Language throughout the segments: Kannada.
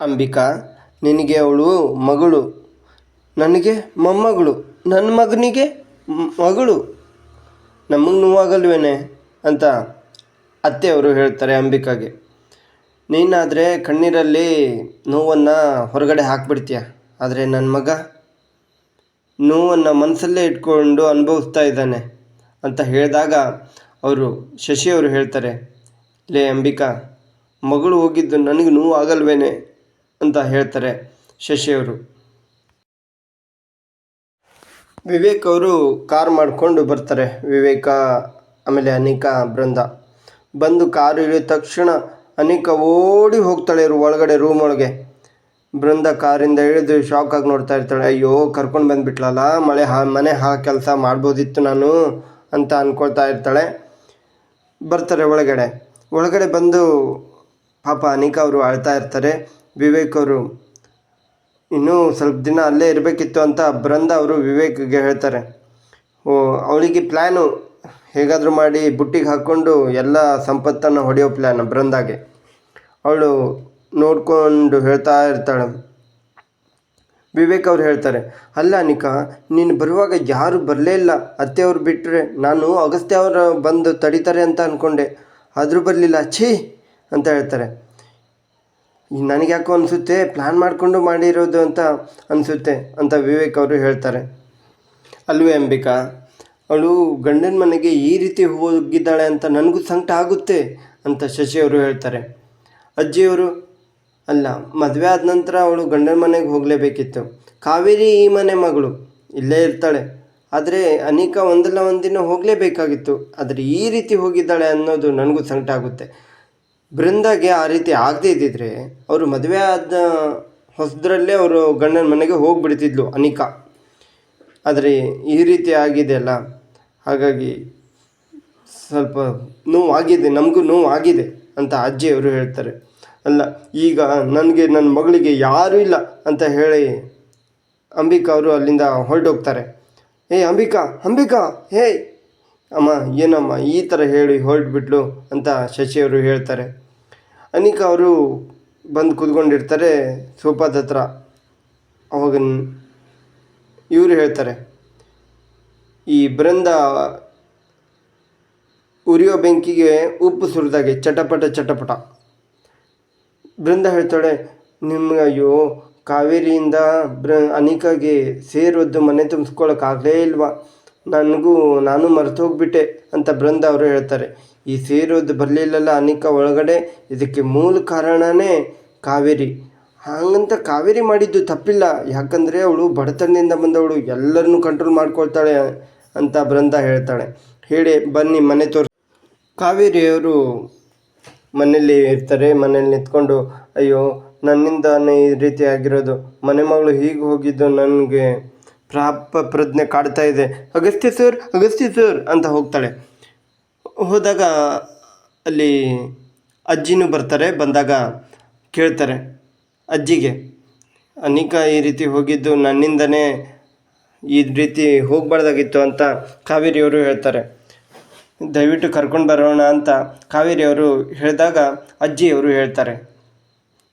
ಅಂಬಿಕಾ, ನಿನಗೆ ಅವಳು ಮಗಳು. ನನಗೆ ಮೊಮ್ಮಗಳು. ನನ್ನ ಮಗನಿಗೆ ಮಗಳು. ನಮಗೆ ನೋವಾಗಲ್ವೇನೆ? ಅಂತ ಅತ್ತೆಯವರು ಹೇಳ್ತಾರೆ ಅಂಬಿಕಾಗೆ. ನೀನಾದರೆ ಕಣ್ಣೀರಲ್ಲಿ ನೋವನ್ನು ಹೊರಗಡೆ ಹಾಕ್ಬಿಡ್ತೀಯ? ಆದರೆ ನನ್ನ ಮಗ ನೋವನ್ನು ಮನಸ್ಸಲ್ಲೇ ಇಟ್ಕೊಂಡು ಅನುಭವಿಸ್ತಾ ಇದ್ದಾನೆ ಅಂತ ಹೇಳಿದಾಗ ಅವರು ಶಶಿಯವರು ಹೇಳ್ತಾರೆ, ಲೇ ಅಂಬಿಕಾ, ಮಗಳು ಹೋಗಿದ್ದು ನನಗೆ ನೋವು ಆಗಲ್ವೇನೆ ಅಂತ ಹೇಳ್ತಾರೆ ಶಶಿಯವರು. ವಿವೇಕ್ ಅವರು ಕಾರ್ ಮಾಡಿಕೊಂಡು ಬರ್ತಾರೆ. ವಿವೇಕ, ಆಮೇಲೆ ಅನಿಕಾ, ಬೃಂದ. ಬಂದು ಕಾರು ಇಳಿದ ತಕ್ಷಣ ಅನಿಕಾ ಓಡಿ ಹೋಗ್ತಾಳೆ ಇವರು ಒಳಗಡೆ ರೂಮ್ ಒಳಗೆ. ಬೃಂದ ಕಾರಿಂದ ಇಳಿದು ಶಾಕ್ ಆಗಿ ನೋಡ್ತಾ ಇರ್ತಾಳೆ. ಅಯ್ಯೋ, ಕರ್ಕೊಂಡು ಬಂದುಬಿಟ್ಲಲ್ಲ, ಮಳೆ ಹಾ, ಮನೆ ಹಾ ಕೆಲಸ ಮಾಡ್ಬೋದಿತ್ತು ನಾನು ಅಂತ ಅಂದ್ಕೊಳ್ತಾ ಇರ್ತಾಳೆ. ಬರ್ತಾರೆ ಒಳಗಡೆ. ಒಳಗಡೆ ಬಂದು ಪಾಪ ಅನಿಕಾ ಅವರು ಅಳ್ತಾ ಇರ್ತಾರೆ. ವಿವೇಕ್ ಅವರು, ಇನ್ನೂ ಸ್ವಲ್ಪ ದಿನ ಅಲ್ಲೇ ಇರಬೇಕಿತ್ತು ಅಂತ ಬೃಂದ ಅವರು ವಿವೇಕ್ಗೆ ಹೇಳ್ತಾರೆ. ಓ, ಅವಳಿಗೆ ಪ್ಲ್ಯಾನು ಹೇಗಾದರೂ ಮಾಡಿ ಬುಟ್ಟಿಗೆ ಹಾಕ್ಕೊಂಡು ಎಲ್ಲ ಸಂಪತ್ತನ್ನು ಹೊಡೆಯೋ ಪ್ಲ್ಯಾನ್ ಬೃಂದಾಗೆ. ಅವಳು ನೋಡಿಕೊಂಡು ಹೇಳ್ತಾ ಇರ್ತಾಳೆ. ವಿವೇಕ್ ಅವ್ರು ಹೇಳ್ತಾರೆ, ಅಲ್ಲ ಅನಿಕಾ, ನೀನು ಬರುವಾಗ ಯಾರು ಬರಲೇ ಇಲ್ಲ. ಅತ್ತೆಯವ್ರು ಬಿಟ್ಟರೆ ನಾನು ಅಗಸ್ತ್ಯ ಅವರು ಬಂದು ತಡಿತಾರೆ ಅಂತ ಅಂದ್ಕೊಂಡೆ ಆದರೂ ಬರಲಿಲ್ಲ, ಛೀ ಅಂತ ಹೇಳ್ತಾರೆ. ನನಗೆ ಯಾಕೋ ಅನಿಸುತ್ತೆ ಪ್ಲ್ಯಾನ್ ಮಾಡಿಕೊಂಡು ಮಾಡಿರೋದು ಅಂತ ಅನಿಸುತ್ತೆ ಅಂತ ವಿವೇಕ್ ಅವರು ಹೇಳ್ತಾರೆ. ಅಲ್ವೇ ಅಂಬಿಕಾ? ಅವಳು ಗಂಡನ ಮನೆಗೆ ಈ ರೀತಿ ಹೋಗಿದ್ದಾಳೆ ಅಂತ ನನಗೂ ಸಂಕಟ ಆಗುತ್ತೆ ಅಂತ ಶಶಿಯವರು ಹೇಳ್ತಾರೆ. ಅಜ್ಜಿಯವರು, ಅಲ್ಲ, ಮದುವೆ ಆದ ನಂತರ ಅವಳು ಗಂಡನ ಮನೆಗೆ ಹೋಗಲೇಬೇಕಿತ್ತು. ಕಾವೇರಿ ಈ ಮನೆ ಮಗಳು, ಇಲ್ಲೇ ಇರ್ತಾಳೆ. ಆದರೆ ಅನೇಕ ಒಂದಲ್ಲ ಒಂದಿನ ಹೋಗಲೇಬೇಕಾಗಿತ್ತು. ಆದರೆ ಈ ರೀತಿ ಹೋಗಿದ್ದಾಳೆ ಅನ್ನೋದು ನನಗೂ ಸಂಕಟ ಆಗುತ್ತೆ. ಬೃಂದಾಗೆ ಆ ರೀತಿ ಆಗದೇ ಇದ್ದಿದ್ರೆ ಅವರು ಮದುವೆ ಆದ ಹೊಸದ್ರಲ್ಲೇ ಅವರು ಗಂಡನ ಮನೆಗೆ ಹೋಗಿಬಿಡ್ತಿದ್ಲು ಅನಿಕಾ. ಆದರೆ ಈ ರೀತಿ ಆಗಿದೆಯಲ್ಲ ಹಾಗಾಗಿ ಸ್ವಲ್ಪ ನೋವಾಗಿದೆ ಆಗಿದೆ ನಮಗೂ ನೋವು ಆಗಿದೆ ಅಂತ ಅಜ್ಜಿಯವರು ಹೇಳ್ತಾರೆ. ಅಲ್ಲ, ಈಗ ನನಗೆ ನನ್ನ ಮಗಳಿಗೆ ಯಾರೂ ಇಲ್ಲ ಅಂತ ಹೇಳಿ ಅಂಬಿಕಾ ಅವರು ಅಲ್ಲಿಂದ ಹೊರಟೋಗ್ತಾರೆ. ಏ, ಅಂಬಿಕಾ ಅಂಬಿಕಾ ಹೇ ಅಮ್ಮ, ಏನಮ್ಮ ಈ ಥರ ಹೇಳಿ ಹೊರಟ್ಬಿಟ್ಲು ಅಂತ ಶಶಿಯವರು ಹೇಳ್ತಾರೆ. ಅನಿಕಾ ಅವರು ಬಂದು ಕೂತ್ಕೊಂಡಿರ್ತಾರೆ ಸೋಫಾದ ಹತ್ರ. ಅವಾಗ ಇವರು ಹೇಳ್ತಾರೆ, ಈ ಬೃಂದ ಉರಿಯೋ ಬೆಂಕಿಗೆ ಉಪ್ಪು ಸುರಿದಾಗೆ, ಚಟಪಟ ಚಟಪಟ. ಬೃಂದ ಹೇಳ್ತಾಳೆ, ನಿಮ್ಗೆ ಅಯ್ಯೋ, ಕಾವೇರಿಯಿಂದ ಬೃ ಅನಿಕಾಗೆ ಸೇರೊದ್ದು ಮನೆ ತುಂಬಿಸ್ಕೊಳ್ಳೋಕ್ಕಾಗಲೇ ಇಲ್ವಾ? ನನಗೂ, ನಾನು ಮರೆತು ಹೋಗ್ಬಿಟ್ಟೆ ಅಂತ ಬೃಂದ ಅವರು ಹೇಳ್ತಾರೆ. ಈ ಸೇರೋದು ಬರಲಿಲ್ಲಲ್ಲ ಅನಿಕಾ ಒಳಗಡೆ, ಇದಕ್ಕೆ ಮೂಲ ಕಾರಣನೇ ಕಾವೇರಿ. ಹಾಗಂತ ಕಾವೇರಿ ಮಾಡಿದ್ದು ತಪ್ಪಿಲ್ಲ. ಯಾಕಂದರೆ ಅವಳು ಬಡತನದಿಂದ ಬಂದವಳು, ಎಲ್ಲರನ್ನೂ ಕಂಟ್ರೋಲ್ ಮಾಡ್ಕೊಳ್ತಾಳೆ ಅಂತ ಬೃಂದ ಹೇಳ್ತಾಳೆ. ಹೇಳಿ, ಬನ್ನಿ, ಮನೆ ತೋರಿಸ್. ಕಾವೇರಿಯವರು ಮನೆಯಲ್ಲಿ ಇರ್ತಾರೆ ಮನೇಲಿ ನಿಂತ್ಕೊಂಡು, ಅಯ್ಯೋ, ನನ್ನಿಂದಾನೇ ಈ ರೀತಿ ಆಗಿರೋದು. ಮನೆ ಮಗಳು ಹೀಗೆ ಹೋಗಿದ್ದು ನನಗೆ ಪ್ರಾಪ ಪ್ರಜ್ಞೆ ಕಾಡ್ತಾ ಇದೆ. ಅಗಸ್ತ್ಯ ಸರ್ ಅಗಸ್ತ್ಯ ಸರ್ ಅಂತ ಹೋಗ್ತಾಳೆ. ಹೋದಾಗ ಅಲ್ಲಿ ಅಜ್ಜಿನೂ ಬರ್ತಾರೆ, ಬಂದಾಗ ಕೇಳ್ತಾರೆ ಅಜ್ಜಿಗೆ. ಅನಿಕಾ, ಈ ರೀತಿ ಹೋಗಿದ್ದು ನನ್ನಿಂದನೇ ಈ ರೀತಿ ಹೋಗಬಾರ್ದಾಗಿತ್ತು ಅಂತ ಕಾವೇರಿಯವರು ಹೇಳ್ತಾರೆ. ದಯವಿಟ್ಟು ಕರ್ಕೊಂಡು ಬರೋಣ ಅಂತ ಕಾವೇರಿಯವರು ಹೇಳಿದಾಗ ಅಜ್ಜಿಯವರು ಹೇಳ್ತಾರೆ.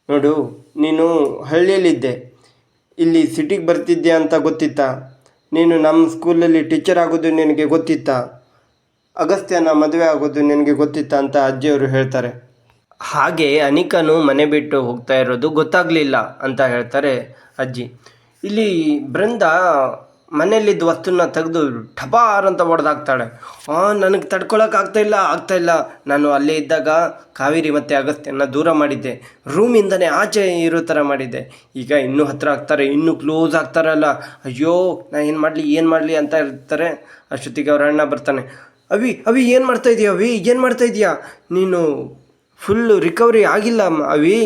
ನೋಡು, ನೀನು ಹಳ್ಳಿಯಲ್ಲಿದ್ದೆ. ಇಲ್ಲಿ ಸಿಟಿಗೆ ಬರ್ತಿದ್ದೆ ಅಂತ ಗೊತ್ತಿತ್ತಾ. ನೀನು ನಮ್ಮ ಸ್ಕೂಲಲ್ಲಿ ಟೀಚರ್ ಆಗೋದು ನಿನಗೆ ಗೊತ್ತಿತ್ತಾ. ಅಗಸ್ತ್ಯನ ಮದುವೆ ಆಗೋದು ನಿನಗೆ ಗೊತ್ತಿತ್ತಾ ಅಂತ ಅಜ್ಜಿಯವರು ಹೇಳ್ತಾರೆ. ಹಾಗೆ ಅನಿಕನು ಮನೆ ಬಿಟ್ಟು ಹೋಗ್ತಾ ಇರೋದು ಗೊತ್ತಾಗಲಿಲ್ಲ ಅಂತ ಹೇಳ್ತಾರೆ ಅಜ್ಜಿ. ಇಲ್ಲಿ ಬೃಂದ ಮನೆಯಲ್ಲಿದ್ದ ವಸ್ತುನ ತೆಗೆದು ಠಪಾರ್ ಅಂತ ಹೊಡೆದಾಕ್ತಾಳೆ ನನಗೆ ತಡ್ಕೊಳಕ್ಕೆ ಆಗ್ತಾ ಇಲ್ಲ ನಾನು ಅಲ್ಲೇ ಇದ್ದಾಗ ಕಾವೇರಿ ಮತ್ತು ಅಗಸ್ತ್ಯನ ದೂರ ಮಾಡಿದ್ದೆ. ರೂಮಿಂದನೇ ಆಚೆ ಇರೋ ಥರ ಮಾಡಿದ್ದೆ. ಈಗ ಇನ್ನೂ ಹತ್ತಿರ ಆಗ್ತಾರೆ, ಇನ್ನೂ ಕ್ಲೋಸ್ ಆಗ್ತಾರಲ್ಲ ಅಯ್ಯೋ, ನಾ ಏನು ಮಾಡಲಿ ಏನು ಮಾಡಲಿ ಅಂತ ಇರ್ತಾರೆ. ಅಷ್ಟೊತ್ತಿಗೆ ಅವ್ರ ಅಣ್ಣ ಬರ್ತಾನೆ. ಅವಿ ಅವಿ, ಏನು ಮಾಡ್ತಾ ಇದೀಯ, ಅವಿ? ಏನು ಮಾಡ್ತಾ ಇದೀಯಾ? ನೀನು ಫುಲ್ಲು ರಿಕವರಿ ಆಗಿಲ್ಲ ಅವಿ.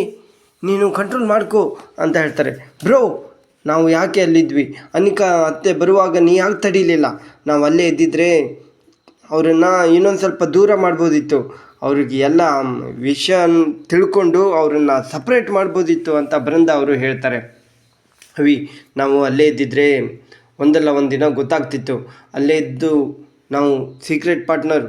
ನೀನು ಕಂಟ್ರೋಲ್ ಮಾಡ್ಕೋ ಅಂತ ಹೇಳ್ತಾರೆ. ಬ್ರೋ ನಾವು ಯಾಕೆ ಅಲ್ಲಿದ್ವಿ? ಅನಿಕಾ ಅತ್ತೆ ಬರುವಾಗ, ನೀ ಯಾಕೆ ತಡೀಲಿಲ್ಲ? ನಾವು ಅಲ್ಲೇ ಇದ್ದಿದ್ರೆ ಅವರನ್ನು ಇನ್ನೊಂದು ಸ್ವಲ್ಪ ದೂರ ಮಾಡ್ಬೋದಿತ್ತು. ಅವ್ರಿಗೆ ಎಲ್ಲ ವಿಷಯ ತಿಳ್ಕೊಂಡು ಅವರನ್ನು ಸಪ್ರೇಟ್ ಮಾಡ್ಬೋದಿತ್ತು ಅಂತ ಬೃಂದ ಅವರು ಹೇಳ್ತಾರೆ. ಅವಿ, ನಾವು ಅಲ್ಲೇ ಇದ್ದಿದ್ರೆ ಒಂದಲ್ಲ ಒಂದು ದಿನ ಗೊತ್ತಾಗ್ತಿತ್ತು. ಅಲ್ಲೇ ಇದ್ದು ನಾವು ಸೀಕ್ರೆಟ್ ಪಾರ್ಟ್ನರ್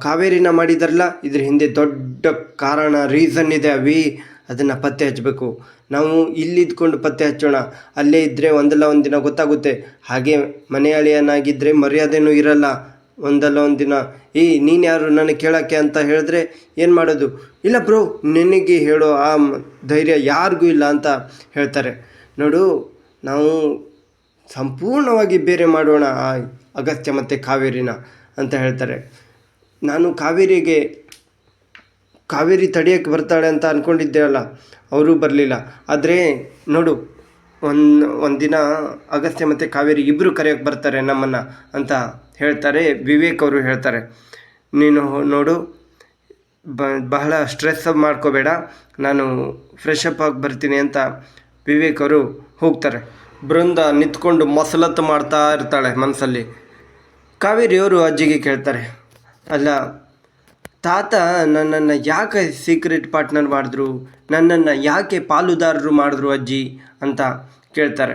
ಕಾವೇರಿನ ಮಾಡಿದಾರಲ್ಲ? ಇದ್ರ ಹಿಂದೆ ದೊಡ್ಡ ಕಾರಣ ರೀಸನ್ ಇದೆ ಅವಿ. ಅದನ್ನು ಪತ್ತೆ ಹಚ್ಚಬೇಕು. ನಾವು ಇಲ್ಲಿದ್ಕೊಂಡು ಪತ್ತೆ ಹಚ್ಚೋಣ. ಅಲ್ಲೇ ಇದ್ದರೆ ಒಂದಲ್ಲ ಒಂದು ದಿನ ಗೊತ್ತಾಗುತ್ತೆ. ಹಾಗೆ ಮನೆ ಮರ್ಯಾದೆನೂ ಇರಲ್ಲ. ಒಂದಲ್ಲ ಒಂದು ದಿನ. ಏ ನೀನು ಯಾರು ನನಗೆ ಕೇಳೋಕ್ಕೆ ಅಂತ ಹೇಳಿದ್ರೆ ಏನು ಮಾಡೋದು? ಇಲ್ಲ ಬ್ರೋ, ನಿನಗೆ ಹೇಳೋ ಆ ಧೈರ್ಯ ಯಾರಿಗೂ ಇಲ್ಲ ಅಂತ ಹೇಳ್ತಾರೆ. ನೋಡು, ನಾವು ಸಂಪೂರ್ಣವಾಗಿ ಬೇರೆ ಮಾಡೋಣ ಆ ಅಗತ್ಯ ಮತ್ತು ಕಾವೇರಿನ ಅಂತ ಹೇಳ್ತಾರೆ. ನಾನು ಕಾವೇರಿಗೆ ಕಾವೇರಿ ತಡೆಯೋಕ್ಕೆ ಬರ್ತಾಳೆ ಅಂತ ಅಂದ್ಕೊಂಡಿದ್ದೆ ಅಲ್ಲ ಅವರು ಬರಲಿಲ್ಲ. ಆದರೆ ನೋಡು, ಒಂದು, ಒಂದಿನ ಅಗಸ್ತ್ಯ ಮತ್ತು ಕಾವೇರಿ ಇಬ್ಬರು ಕರೆಯೋಕ್ಕೆ ಬರ್ತಾರೆ ನಮ್ಮನ್ನು ಅಂತ ಹೇಳ್ತಾರೆ, ವಿವೇಕ್ ಅವರು ಹೇಳ್ತಾರೆ. ನೀನು ನೋಡು, ಬ, ಬಹಳ ಸ್ಟ್ರೆಸ್ ಮಾಡ್ಕೋಬೇಡ, ನಾನು ಫ್ರೆಶ್ ಅಪ್ ಆಗಿ ಬರ್ತೀನಿ ಅಂತ ವಿವೇಕ್ ಅವರು ಹೋಗ್ತಾರೆ. ಬೃಂದ ನಿಂತ್ಕೊಂಡು ಮೊಸಲತ್ತು ಮಾಡ್ತಾ ಇರ್ತಾಳೆ ಮನಸ್ಸಲ್ಲಿ ಕಾವೇರಿಯವರು ಅಜ್ಜಿಗೆ ಕೇಳ್ತಾರೆ, ಅಲ್ಲ ತಾತ ನನ್ನನ್ನು ಯಾಕೆ ಸೀಕ್ರೆಟ್ ಪಾರ್ಟ್ನರ್ ಮಾಡಿದ್ರು? ನನ್ನನ್ನು ಯಾಕೆ ಪಾಲುದಾರರು ಮಾಡಿದ್ರು ಅಜ್ಜಿ? ಅಂತ ಕೇಳ್ತಾರೆ.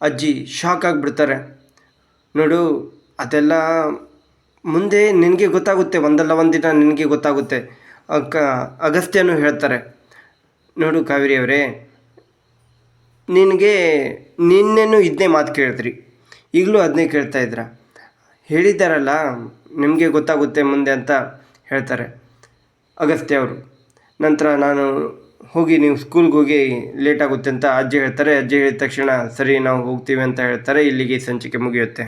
ಅಜ್ಜಿ ಶಾಕ್ ಆಗಿಬಿಡ್ತಾರೆ. ನೋಡು, ಅದೆಲ್ಲ ಮುಂದೆ ನಿನಗೆ ಗೊತ್ತಾಗುತ್ತೆ, ಒಂದಲ್ಲ ಒಂದಿನ ನಿನಗೆ ಗೊತ್ತಾಗುತ್ತೆ. ಅಕ್ಕ, ಅಗಸ್ತ್ಯನೂ ಹೇಳ್ತಾರೆ. ನೋಡು ಕಾವೇರಿ ಅವರೇ, ನಿನಗೆ ನಿನ್ನೆನೂ ಇದನ್ನೇ ಮಾತು ಕೇಳಿದ್ರಿ. ಈಗಲೂ ಅದನ್ನೇ ಕೇಳ್ತಾ ಇದ್ರ ಹೇಳಿದ್ದಾರಲ್ಲ, ನಿಮಗೆ ಗೊತ್ತಾಗುತ್ತೆ ಮುಂದೆ ಅಂತ ಹೇಳ್ತಾರೆ ಅಗಸ್ತ್ಯ ಅವರು. ನಂತರ ನಾನು ಹೋಗಿ ನೀವು ಸ್ಕೂಲ್ಗೆ ಹೋಗಿ ಲೇಟ್ ಆಗುತ್ತೆ ಅಂತ ಅಜ್ಜಿ ಹೇಳ್ತಾರೆ. ಅಜ್ಜಿ ಹೇಳಿದ ತಕ್ಷಣ ಸರಿ ನಾವು ಹೋಗ್ತೀವಿ ಅಂತ ಹೇಳ್ತಾರೆ. ಇಲ್ಲಿಗೆ ಸಂಚಿಕೆ ಮುಗಿಯುತ್ತೆ.